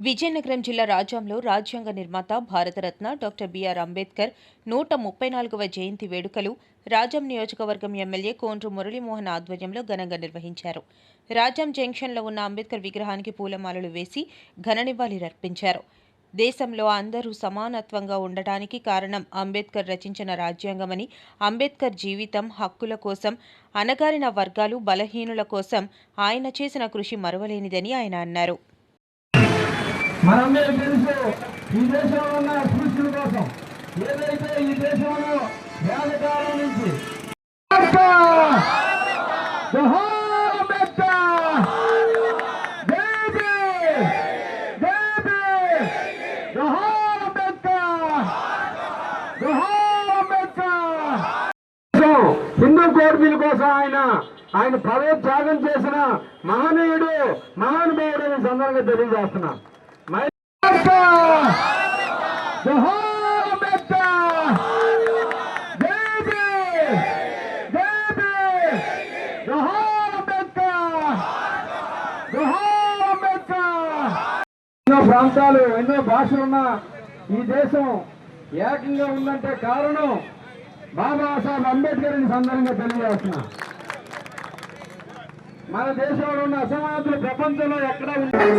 విజయనగరం జిల్లా రాజ్యంలో రాజ్యాంగ నిర్మాత భారతరత్న డాక్టర్ బిఆర్ అంబేద్కర్ నూట ముప్పై నాలుగవ జయంతి వేడుకలు రాజ్యం నియోజకవర్గం ఎమ్మెల్యే కోండ్రు మురళీమోహన్ ఆధ్వర్యంలో ఘనంగా నిర్వహించారు. రాజాం జంక్షన్లో ఉన్న అంబేద్కర్ విగ్రహానికి పూలమాలలు వేసి ఘన నివాళులర్పించారు దేశంలో అందరూ సమానత్వంగా ఉండటానికి కారణం అంబేద్కర్ రచించిన రాజ్యాంగమని అంబేద్కర్ జీవితం హక్కుల కోసం అణగారిన వర్గాలు బలహీనుల కోసం ఆయన చేసిన కృషి మరువలేనిదని ఆయన అన్నారు. మనందరికీ తెలుసు ఈ దేశంలో ఉన్న సృష్టి కోసం ఏదైతే ఈ దేశంలో వేదకాలం నుంచి హిందూ కోర్మీల కోసం ఆయన ఆయన పదవి త్యాగం చేసిన మహనీయుడు మహానుభావుడు సందర్భంగా తెలియజేస్తున్నాను. ప్రాంతాలు ఎన్నో భాషలున్న ఈ దేశం ఏకంగా ఉందంటే కారణం బాబాసాహెబ్ అంబేద్కర్ ఈ సందర్భంగా తెలియజేస్తున్నా. మన దేశంలో ఉన్న అసమానతలు ప్రపంచంలో ఎక్కడా ఉంటాయి